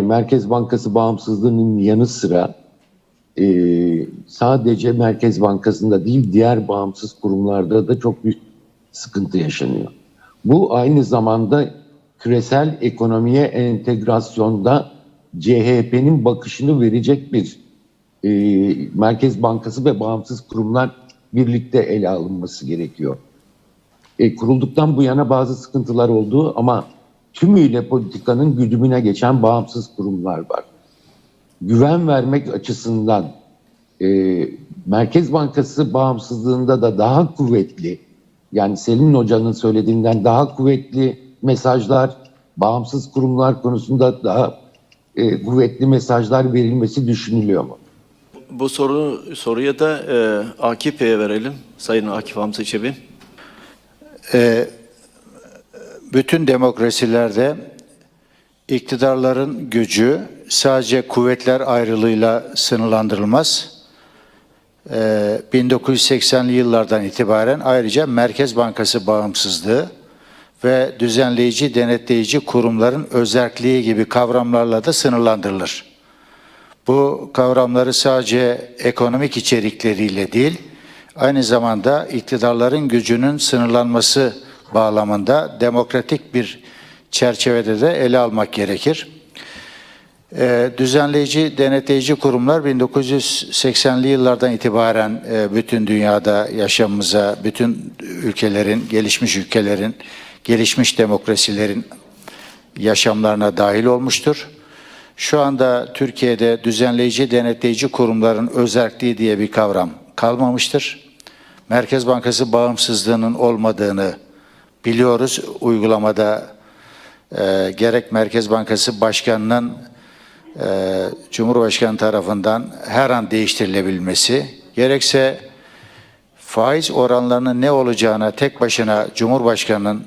Merkez Bankası bağımsızlığının yanı sıra e, sadece Merkez Bankası'nda değil diğer bağımsız kurumlarda da çok büyük sıkıntı yaşanıyor. Bu aynı zamanda küresel ekonomiye entegrasyonda CHP'nin bakışını verecek bir e, Merkez Bankası ve bağımsız kurumlar birlikte ele alınması gerekiyor. E, kurulduktan bu yana bazı sıkıntılar oldu ama tümüyle politikanın güdümüne geçen bağımsız kurumlar var. Güven vermek açısından e, Merkez Bankası bağımsızlığında da daha kuvvetli, yani Selin Hoca'nın söylediğinden daha kuvvetli mesajlar, bağımsız kurumlar konusunda daha e, kuvvetli mesajlar verilmesi düşünülüyor mu? Bu soru soruya da e, Akif Bey'e verelim. Sayın Akif Hamza Çebi. Ee, bütün demokrasilerde iktidarların gücü sadece kuvvetler ayrılığıyla sınırlandırılmaz. Ee, 1980'li yıllardan itibaren ayrıca Merkez Bankası bağımsızlığı ve düzenleyici, denetleyici kurumların özerkliği gibi kavramlarla da sınırlandırılır. Bu kavramları sadece ekonomik içerikleriyle değil, aynı zamanda iktidarların gücünün sınırlanması bağlamında demokratik bir çerçevede de ele almak gerekir. Ee, düzenleyici, denetleyici kurumlar 1980'li yıllardan itibaren e, bütün dünyada yaşamımıza, bütün ülkelerin, gelişmiş ülkelerin, gelişmiş demokrasilerin yaşamlarına dahil olmuştur. Şu anda Türkiye'de düzenleyici, denetleyici kurumların özerkliği diye bir kavram kalmamıştır. Merkez Bankası bağımsızlığının olmadığını biliyoruz. Uygulamada e, gerek Merkez Bankası Başkanı'nın e, Cumhurbaşkanı tarafından her an değiştirilebilmesi, gerekse faiz oranlarının ne olacağına tek başına Cumhurbaşkanı'nın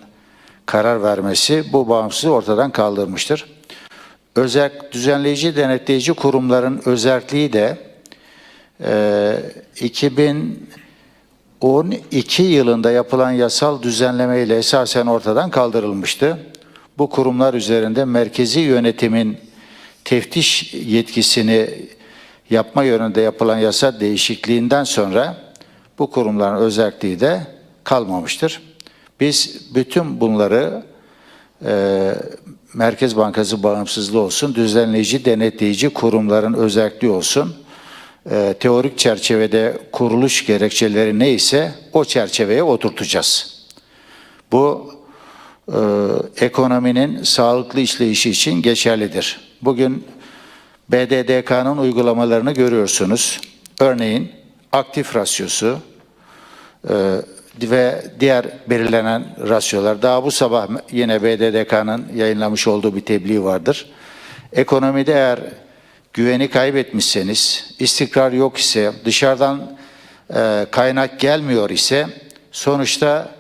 karar vermesi bu bağımsızlığı ortadan kaldırmıştır. Özel düzenleyici denetleyici kurumların özelliği de e, 2012 yılında yapılan yasal düzenleme ile esasen ortadan kaldırılmıştı. Bu kurumlar üzerinde merkezi yönetimin teftiş yetkisini yapma yönünde yapılan yasa değişikliğinden sonra bu kurumların özelliği de kalmamıştır. Biz bütün bunları e, Merkez Bankası bağımsızlığı olsun, düzenleyici, denetleyici kurumların özelliği olsun, e, teorik çerçevede kuruluş gerekçeleri neyse o çerçeveye oturtacağız. Bu e, ekonominin sağlıklı işleyişi için geçerlidir. Bugün BDDK'nın uygulamalarını görüyorsunuz. Örneğin aktif rasyosu e, ve diğer belirlenen rasyolar. Daha bu sabah yine BDDK'nın yayınlamış olduğu bir tebliğ vardır. Ekonomide eğer güveni kaybetmişseniz, istikrar yok ise, dışarıdan e, kaynak gelmiyor ise sonuçta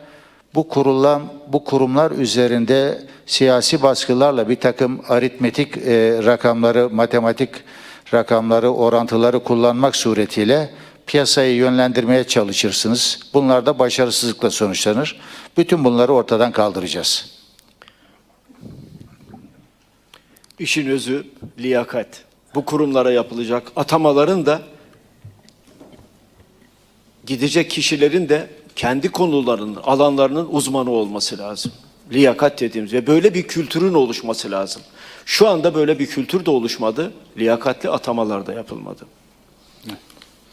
bu kurulan bu kurumlar üzerinde siyasi baskılarla bir takım aritmetik e, rakamları, matematik rakamları, orantıları kullanmak suretiyle piyasayı yönlendirmeye çalışırsınız. Bunlar da başarısızlıkla sonuçlanır. Bütün bunları ortadan kaldıracağız. İşin özü liyakat. Bu kurumlara yapılacak atamaların da gidecek kişilerin de kendi konularının, alanlarının uzmanı olması lazım. Liyakat dediğimiz ve böyle bir kültürün oluşması lazım. Şu anda böyle bir kültür de oluşmadı. Liyakatli atamalar da yapılmadı.